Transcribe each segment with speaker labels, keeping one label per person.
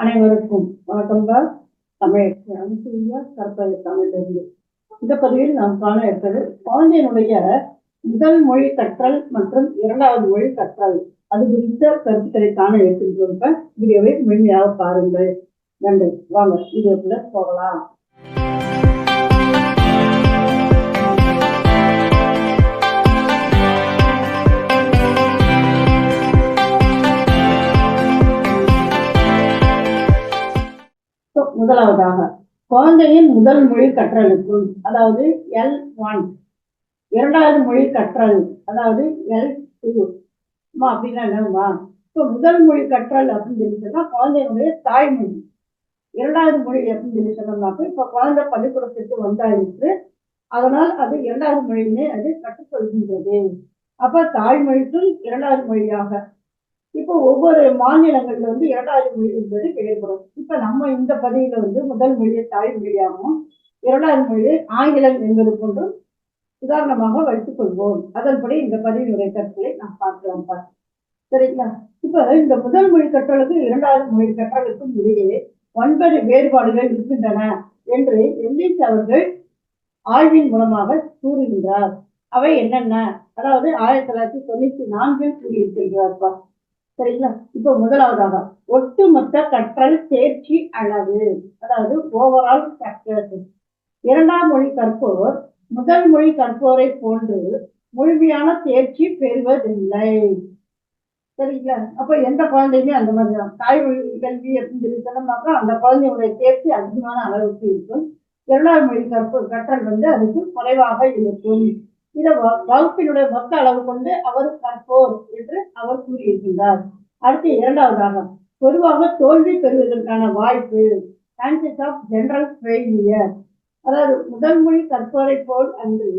Speaker 1: அனைவருக்கும் வணக்கம் தான். தமிழ் அனுசூயா கற்பது தமிழிலிருந்து இந்த பதிவில் நாம் காண இருப்பது குழந்தையினுடைய முதல் மொழி கற்றல் மற்றும் இரண்டாவது மொழி கற்றல். அது குறித்த கருத்துக்களை காண எடுத்துக்கிட்டு வீடியோவை முழுமையாக பாருங்கள். நன்றி. வாங்க வீடியோக்குள்ள போகலாம். முதலாவதாக குழந்தையின் முதல் மொழி கற்றலுக்கும் அதாவது எல் ஒன் இரண்டாவது மொழி கற்றல் அதாவது எல் டூ அப்படின்னா என்னம்மா? இப்போ முதல் மொழி கற்றல் அப்படின்னு சொல்லி சொன்னால் குழந்தையினுடைய தாய்மொழி. இரண்டாவது மொழி அப்படின்னு சொல்லி சொன்னோம்னாக்க இப்போ குழந்தை பள்ளிக்கூடத்திற்கு வந்தாயிற்று. அதனால் அது இரண்டாவது மொழியிலே அது கற்றுக்கொள்கின்றது. அப்ப தாய்மொழிக்கும் இரண்டாவது மொழியாக இப்போ ஒவ்வொரு மாநிலங்கள்ல வந்து இரண்டாவது மொழி என்பது கிடைப்படும் இப்ப நம்ம இந்த பதிவுல வந்து முதல் மொழியை தாய்மொழியாகவும் இரண்டாவது மொழியை ஆங்கிலம் என்பது போன்றும் உதாரணமாக வைத்துக் கொள்வோம். அதன்படி இந்த பதிவுரை கற்களை நாம் பார்க்கலாம் பார் சரிங்களா? இப்ப இந்த முதல் மொழி கற்றலுக்கும் இரண்டாவது மொழி கற்றலுக்கும் இடையே ஒன்பது வேறுபாடுகள் இருக்கின்றன என்று எல்லிஸ் அவர்கள் ஆய்வின் மூலமாக கூறுகின்றார். அவை என்னென்ன? அதாவது ஆயிரத்தி தொள்ளாயிரத்தி தொண்ணூத்தி நான்கில் கூறியிருக்கின்றார்ப்பா சரிங்களா? இப்போ முதலாவதாக ஒட்டுமொத்த கற்றல் தேர்ச்சி அளவு அதாவது ஓவரால் சக்சஸ் இரண்டாம் மொழி கற்போர் முதல் மொழி கற்போரை போன்று முழுமையான தேர்ச்சி பெறுவதில்லை. சரிங்களா? அப்ப எந்த குழந்தையுமே அந்த மாதிரி தான் தாய்மொழி கல்வி அப்படின்னு சொல்லி சொன்னோம்னாக்கா அந்த குழந்தையுடைய தேர்ச்சி அதிகமான அளவுக்கு இருக்கும். இரண்டாவது மொழி கற்பு கற்றல் வந்து அதுக்கு குறைவாக இருக்கும். இதை வ- வகுப்பினுடைய மொத்த அளவு கொண்டு அவர் கற்போர் என்று அவர் கூறியிருக்கின்றார். அடுத்து இரண்டாவதாக பொதுவாக தோல்வி பெறுவதற்கான வாய்ப்பு சான்சஸ் ஆஃப் ஜெனரல் ஃபெயிலியர் அதாவது முதல் மொழி கற்போரை போல் அன்று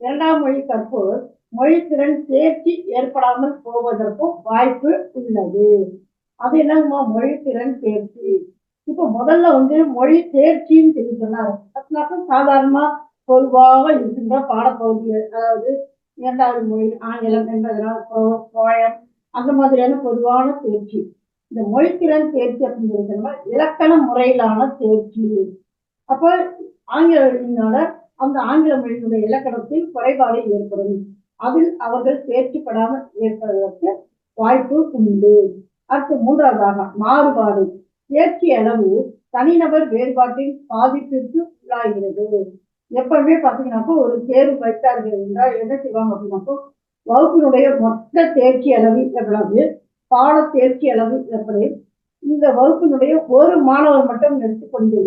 Speaker 1: இரண்டாம் மொழி கற்போர் மொழித்திறன் தேர்ச்சி ஏற்படாமல் போவதற்கும் வாய்ப்பு உள்ளது. அது என்னங்கம்மா? மொழித்திறன் தேர்ச்சி. இப்போ முதல்ல வந்து மொழி தேர்ச்சின்னு சொல்லி சொன்னார். சாதாரணமா பொதுவாக இருக்கின்ற பாடப்பகுதிகள் அதாவது இரண்டாவது மொழி ஆங்கிலம் என்பதனால் போயம் அந்த மாதிரியான பொதுவான தேர்ச்சி. இந்த மொழித்திறன் தேர்ச்சி அப்படின்னு இலக்கண முறையிலான தேர்ச்சி. அப்போ ஆங்கில மொழியினால அந்த ஆங்கில மொழியினுடைய இலக்கணத்தில் குறைபாடு ஏற்படும். அதில் அவர்கள் தேர்ச்சி படாமல் ஏற்படுவதற்கு வாய்ப்பு உண்டு. அடுத்து மூன்றாவதாக மாறுபாடு. தேர்ச்சி அளவு தனிநபர் வேறுபாட்டின் பாதிப்பிற்கு உள்ளாகிறது. எப்பவுமே பார்த்தீங்கன்னாக்கோ ஒரு தேர்வு வைத்தார்கள் என்றால் என்ன செய்வாங்க அப்படின்னாக்கோ வகுப்பினுடைய மொத்த தேர்ச்சி அளவு எவ்வளவு? பாட தேர்ச்சி அளவு எப்படி? இந்த வகுப்பினுடைய ஒரு மாணவர் மட்டும் எடுத்துக்கொண்டு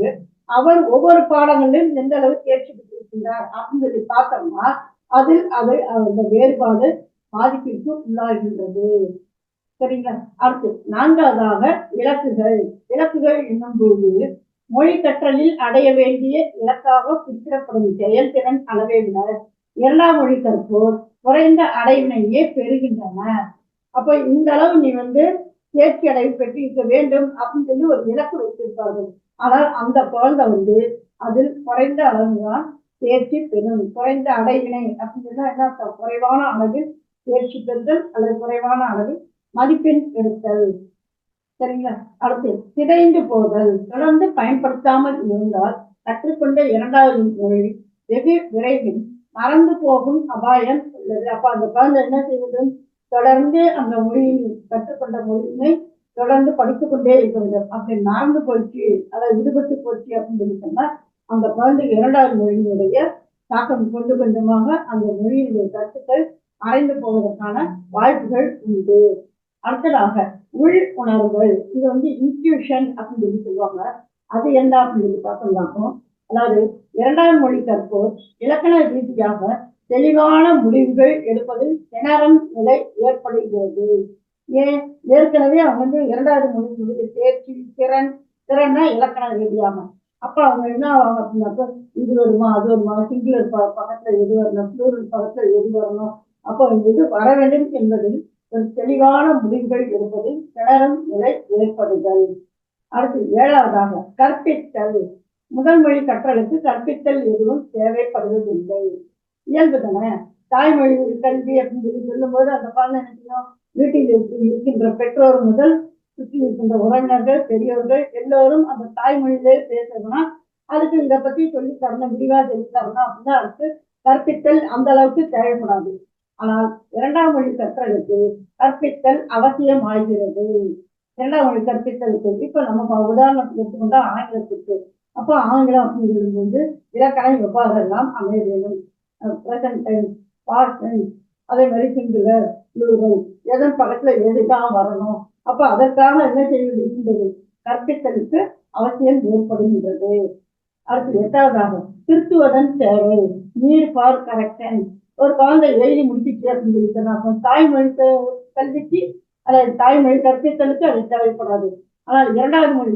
Speaker 1: அவர் ஒவ்வொரு பாடங்களிலும் எந்த அளவு தேர்ச்சி பெற்றிருக்கின்றார் அப்படின்னு சொல்லி பார்த்தோம்னா அதில் அவை அந்த வேறுபாடு பாதிப்பிற்கு உள்ளாகின்றது. சரிங்களா? அடுத்து நான்காவதாக இலக்குகள். இலக்குகள் என்னும் பொழுது மொழி கற்றலில் அடைய வேண்டிய இலக்காக குறிப்பிடப்படும் செயல்திறன் அளவை விட எல்லா மொழி கற்போர் குறைந்த அடைவினையே பெறுகின்றன. அப்ப இந்த அளவு நீ வந்து தேர்ச்சி அடைவு பெற்றிருக்க வேண்டும் அப்படின்னு சொல்லி ஒரு இலக்கு வைத்திருப்பார்கள். ஆனால் அந்த குழந்தை வந்து அதில் குறைந்த அளவுதான் தேர்ச்சி பெறும். குறைந்த அடைவினை அப்படின்னு சொன்னா என்ன குறைவான அளவில் தேர்ச்சி பெறுதல் அல்லது குறைவான அளவில் மதிப்பெண் எடுத்தல். சரிங்களா? அடுத்து சிதைந்து போதல். தொடர்ந்து பயன்படுத்தாமல் இருந்தால் கற்றுக்கொண்ட இரண்டாவது மொழி வெகு விரைவில் மறந்து போகும் அபாயம் உள்ளது. அப்ப அந்த குழந்தை என்ன செய்வது? தொடர்ந்து அந்த மொழியில் கற்றுக்கொண்ட மொழியினை தொடர்ந்து படித்துக்கொண்டே இருக்க வேண்டும். அப்படி மறந்து போச்சு அதை விடுபட்டு போச்சு அப்படின்னு சொல்லி சொன்னா அந்த குழந்தை இரண்டாவது மொழியினுடைய தாக்கம் கொஞ்ச கொஞ்சமாக அந்த மொழியினுடைய கருத்துக்கள் மறைந்து போவதற்கான வாய்ப்புகள் உண்டு. அடுத்ததாக உள் உணர்வுகள். இது வந்து இன்ட்யூஷன் அப்படின்னு சொல்லி சொல்லுவாங்க. அது என்ன அப்படின்னு சொல்லி பார்த்தோம்னாக்கும் அதாவது இரண்டாம் மொழி கற்போர் இலக்கண ரீதியாக தெளிவான முடிவுகள் எடுப்பதில் திணறும் நிலை ஏற்படுகிறது. ஏன்? ஏற்கனவே அவங்க வந்து இரண்டாவது மொழியினுடைய தேர்ச்சி திறன் திறன்னா இலக்கண ரீதியாக. அப்ப அவங்க என்ன ஆவாங்க அப்படின்னாக்க இது வருமா அது வருமா சிங்குலர் பக்கத்துல எது வரணும் ப்ளூரல் பக்கத்துல எது வரணும் அப்போ இது வர வேண்டும் என்பதில் தெளிவான முடிவுகள் எடுப்பதில் திணறும் நிலை ஏற்படுதல். அடுத்து ஏழாவதாக கற்பித்தல். முதல் மொழி கற்றலுக்கு கற்பித்தல் எதுவும் தேவைப்படுவதில்லை. இயல்புதானே தாய்மொழி கல்வி அப்படின்னு சொல்லி சொல்லும்போது அந்த குழந்தை என்ன வீட்டில் இருக்கின்ற பெற்றோர் முதல் சுற்றி இருக்கின்ற உறவினர்கள் பெரியவர்கள் எல்லோரும் அந்த தாய்மொழியிலே பேசணும்னா அதுக்கு இதை பத்தி சொல்லி தரணும் விரிவாக சொல்லி தரணும் அப்படின்னா அதுக்கு கற்பித்தல் அந்த அளவுக்கு தேவைப்படாது. ஆனால் இரண்டாம் மொழி கற்றலுக்கு கற்பித்தல் அவசியம் ஆகிறது இரண்டாம் மொழி கற்பித்தலுக்கு இப்ப நம்ம உதாரணத்துக்கு எடுத்துக்கொண்டா ஆங்கிலத்துக்கு. அப்போ ஆங்கிலம் அப்படிங்கிறது வந்து இலக்கணம் எவ்வாறெல்லாம் அமைய வேண்டும். ப்ரெசன்ட் டைம் பாஸ்ட் டைம் அதே மாதிரி சிங்குலர் ப்ளூரல் எதன் பக்கத்துல எதுதான் வரணும்? அப்ப அதற்காக என்ன செய்வது இருக்கின்றது கற்பித்தலுக்கு அவசியம் ஏற்படுகின்றது. அடுத்து எட்டாவதாக திருத்துவதன் தேவை நீர் ஃபார் கரெக்ஷன் ஒரு குழந்தை எழுதி முடிச்சிச்சு அப்படின்னு சொல்லி அப்போ தாய்மொழி கல்விக்கு அதாவது தாய்மொழி கற்பித்தலுக்கு அது தேவைப்படாது. ஆனால் இரண்டாவது மொழி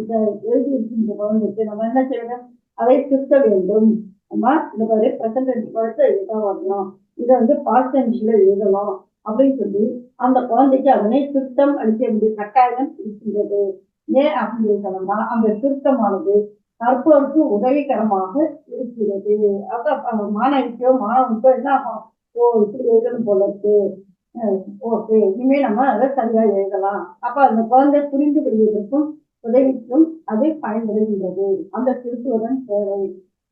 Speaker 1: எழுதி இருக்கின்ற குழந்தைக்கு நம்ம என்ன செய்யணும்? அதை திருத்த வேண்டும். அம்மா இந்த மாதிரி பிரசன்ட் பழத்தை இதுதான் இதை வந்து பாஸ்ட் டென்ஸ்ல எழுதலாம் அப்படின்னு சொல்லி அந்த குழந்தைக்கு அதனை திருத்தம் அளிக்க வேண்டிய கட்டாயம் இருக்கின்றது. ஏன் அப்படின்னு சொன்னோம்னா அந்த திருத்தமானது கற்போருக்கு உதவிகரமாக இருக்கிறது. அதான் மாணவிக்கோ மாணவனுக்கோ என்ன ஆகும்? ஓ இப்படி எழுதணும் போல இருக்கு. ஓகே. இனிமே நம்ம அதை சரியா எழுதலாம். அப்ப அந்த குழந்தை புரிந்து கொள்வதற்கும் உதவிக்கும் அது பயன்படுகின்றது. அந்த திருத்துவதன் தேவை.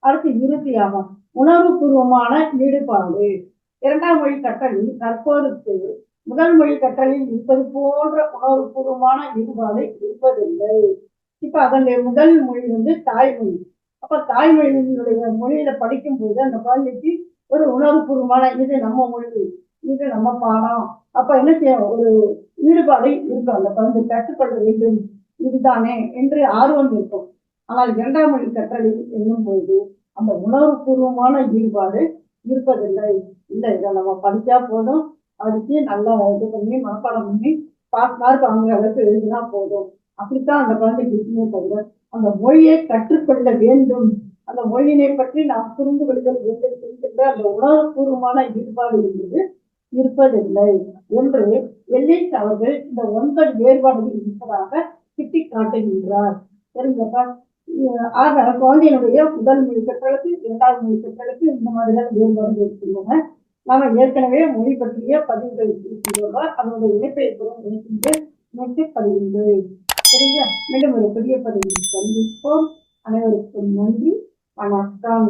Speaker 1: அடுத்து இறுதியாக உணர்வுபூர்வமான ஈடுபாடு. இரண்டாம் மொழி கற்றலில் கற்போருக்கு முதல் மொழி கற்றலில் இருப்பது போன்ற உணர்வுபூர்வமான ஈடுபாடு இருப்பதில்லை. இப்ப அதனுடைய முதல் மொழி வந்து தாய்மொழி. அப்ப தாய்மொழியினுடைய மொழியில படிக்கும் போது அந்த குழந்தைக்கு ஒரு உணர்வுபூர்வமான இது நம்ம மொழி இது நம்ம பாடம். அப்ப என்ன செய்ய ஒரு ஈடுபாடு இருக்கும். அந்த குழந்தை கற்றுக்கொள்ள வேண்டும். இதுதானே என்று ஆர்வம் இருக்கும். ஆனால் இரண்டாம் மொழி கற்றலில் என்னும் போது அந்த உணர்வுபூர்வமான ஈடுபாடு இருப்பதில்லை. இல்லை இதை நம்ம படிச்சா போதும். அதுக்கு நல்லா இது பண்ணி மனப்பாடம் பண்ணி பாஸ் மார்க் வாங்குற அளவுக்கு எழுதினா போதும். அப்படித்தான் அந்த குழந்தைக்கு இருக்குமே தவிர அந்த மொழியை கற்றுக்கொள்ள வேண்டும். அந்த மொழியினை பற்றி நாம் புரிந்து கொள்ளுதல் வேண்டும் என்கின்ற அந்த உணர்வுபூர்வமான ஈடுபாடு என்பது இருப்பதில்லை. என்று எல்லிஸ் அவர்கள் இந்த ஒன்பது வேறுபாடுகள் இருப்பதாக சுட்டி காட்டுகின்றார் தெரிஞ்சப்பா ஆக குழந்தையினுடைய முதல் மொழி கற்றலுக்கு இரண்டாவது மொழி கற்றலுக்கு இந்த மாதிரியான வேறுபாடுகள் இருக்கின்றன. நாம ஏற்கனவே மொழி பற்றிய பதிவுகள் இருக்கின்றோம் அதனுடைய இணைப்பை இணைக்கின்ற இணைத்து பதிவுகள் சரிங்க மீண்டும் ஒரு புதிய பதிவு சந்திப்போம். அனைவருக்கும் நன்றி. வணக்கம்